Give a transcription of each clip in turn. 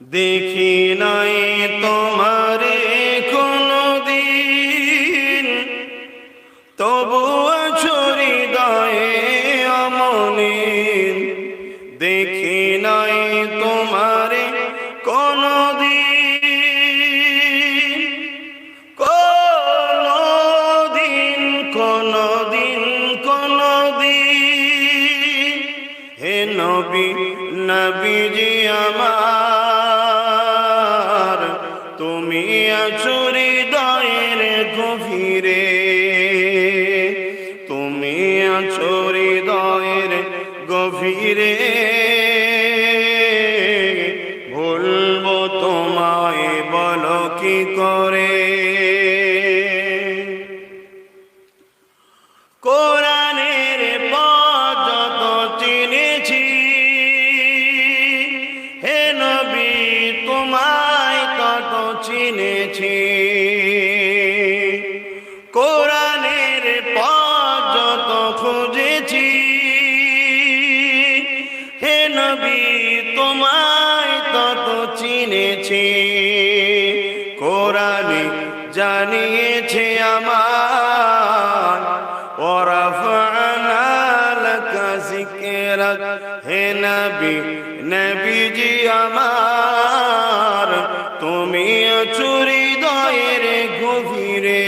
দেখি নাই তোমারে কোনো দিন তবু ছড়ি দয়ে অমনিন দেখি নাই তোমারে কোনো দিন কোনো দিন কোনো দিন কোনো দিন হে নবী, নবীজি আমার তুমি আছো হৃদয়ের গভীরে। তুমি আছো হৃদয়ের গভীরে। ভুলবো তোমায় বলো কি করে? কোরআনের পথ চিনেছি তোমায় তো চিনেছি। কোরআনের পথ যত খুঁজেছি, হে নবী, তোমায় তত চিনেছি। কোরআনে জানিয়েছে আমার ওরাফানা লকা রাখ হে নবী, নবীজি আমার। চুরি দয়ের গভীরে।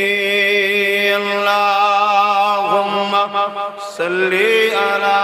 আল্লাহ সাল্লি আলা